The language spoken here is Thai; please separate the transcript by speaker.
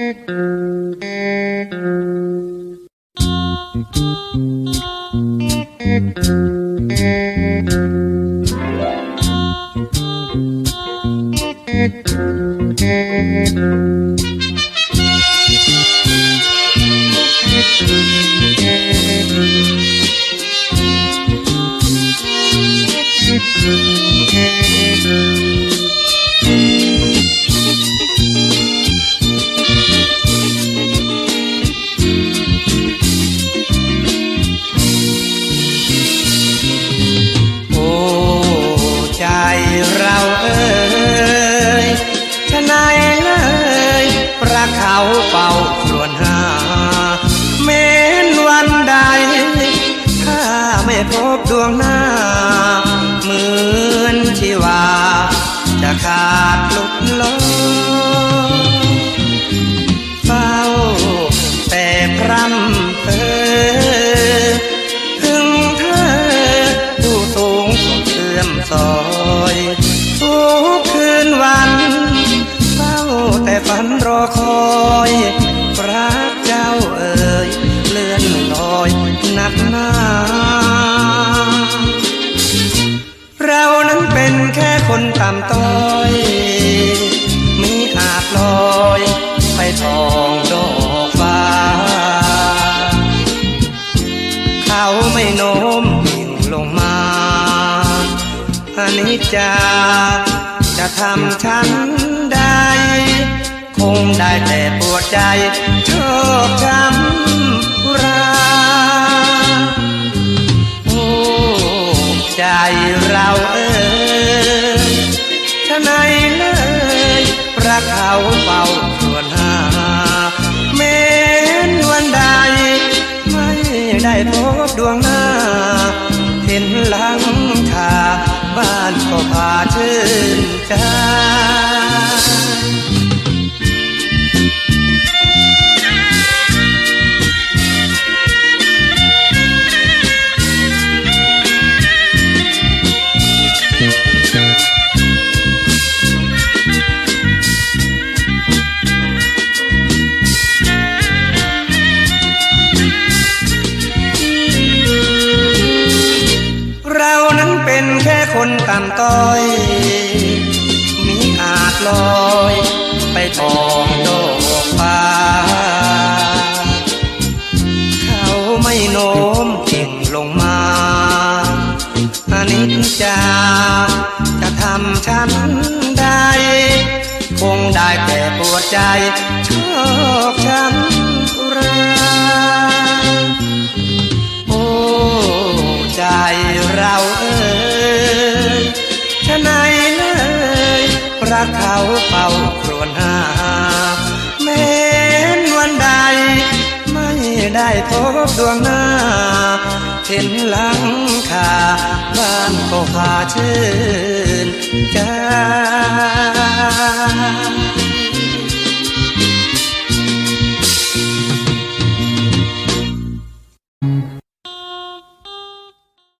Speaker 1: โาเป่าครวนหาเม้นวันใด ถ้าไม่พบดวงหน้า เหมือนชีวา จะขาดหลุดลอ นิจจาจะทำฉันได้ คงได้แต่ปวดใจชอกช้ำราโอ้ใจเราเอ่ยชะไหนเลยรักเขาเป่าครวญหาเม้นวันใดไม่ได้พบดวงหน้า นหลังคาบ้านก็พาชื่นใจ คนต่ำต้อยมีอาจลอย ไปทองโลกฟ้า เขาไม่โน้มเก่งลงมาอนิจจาจะทำฉันได้ คงได้แต่ปวดใจชอกช้ำ ชะไหนเลยรักเขาเป่าครวญหาแม้นวันใด ไม่ได้พบดวงหน้า เห็นหลังคาบ้านก็พาชื่นใจ